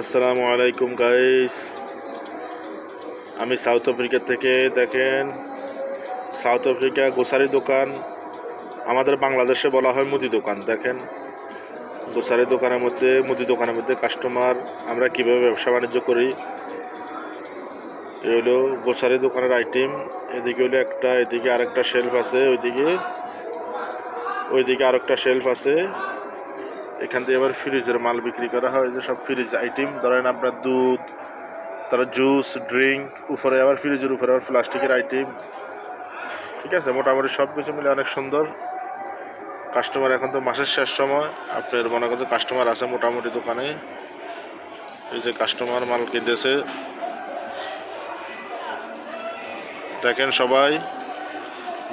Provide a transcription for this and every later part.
আসসালামু আলাইকুম গাইস আমি সাউথ আফ্রিকা থেকে, দেখেন। সাউথ আফ্রিকা গোসারি দোকান, আমাদের বাংলাদেশে বলা হয় মুদি দোকান, দেখেন। গোসারি দোকানের মধ্যে, মুদি দোকানের মধ্যে কাস্টমার আমরা কীভাবে ব্যবসা বাণিজ্য করি? এই হলো গোসারি দোকানের আইটেম এদিকে হলো একটা, এদিকে আরেকটা শেলফ আছে, ওইদিকে ওইদিকে আরেকটা শেলফ আছে। এখান থেকে আবার ফ্রিজের মাল বিক্রি করা হয়, যে সব ফ্রিজ আইটেম ধরেন আপনার দুধ তারপর জুস ড্রিঙ্ক উপরে আবার ফ্রিজের উপরে আবার প্লাস্টিকের আইটেম ঠিক আছে? মোটামুটি সব কিছু মিলে অনেক সুন্দর। কাস্টমার এখন তো মাসের শেষ সময়। আপনার মনে করতে কাস্টমার আছে মোটামুটি দোকানে। এই যে কাস্টমার মাল কিনতেছে। দেখেন সবাই,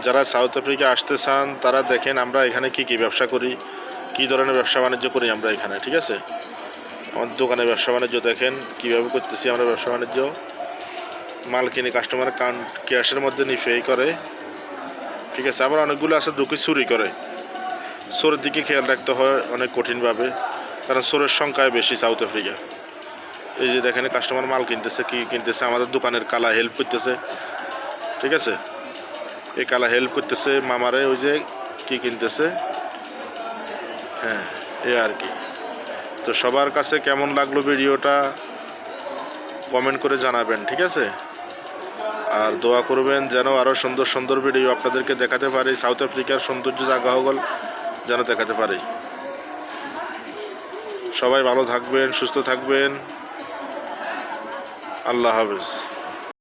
যারা সাউথ আফ্রিকা আসতে চান, তারা দেখেন আমরা এখানে কি কি ব্যবসা করি। কি ধরনের ব্যবসা বাণিজ্য করি আমরা এখানে, ঠিক আছে? আমাদের দোকানে ব্যবসা বাণিজ্য দেখেন, কীভাবে করতেছি আমরা ব্যবসা বাণিজ্য। মাল কিনে কাস্টমার কাউন্ট ক্যাশের মধ্যে নিয়ে করে, ঠিক আছে? আবার অনেকগুলো আছে দুঃখী চুরি করে। চোরের দিকে খেয়াল রাখতে হয় অনেক কঠিনভাবে, কারণ চোরের সংখ্যায় বেশি সাউথ আফ্রিকা এই যে দেখেন কাস্টমার মাল কিনতেছে, কি কিনতেছে? আমাদের দোকানের কালা হেল্প করতেছে, ঠিক আছে? এই কালা হেল্প করতেছে মামারে, ওই যে কি কিনতেছে? হ্যাঁ এ আর কি। তো সবার কাছে কেমন লাগল ভিডিওটা কমেন্ট করে জানাবেন, ঠিক আছে? আর দোয়া করবেন যেন আরও সুন্দর সুন্দর ভিডিও আপনাদেরকে দেখাতে পারি সাউথ আফ্রিকার সৌন্দর্য জায়গা হগল যেন দেখাতে পারি। সবাই ভালো থাকবেন, সুস্থ থাকবেন। আল্লাহ হাফেজ।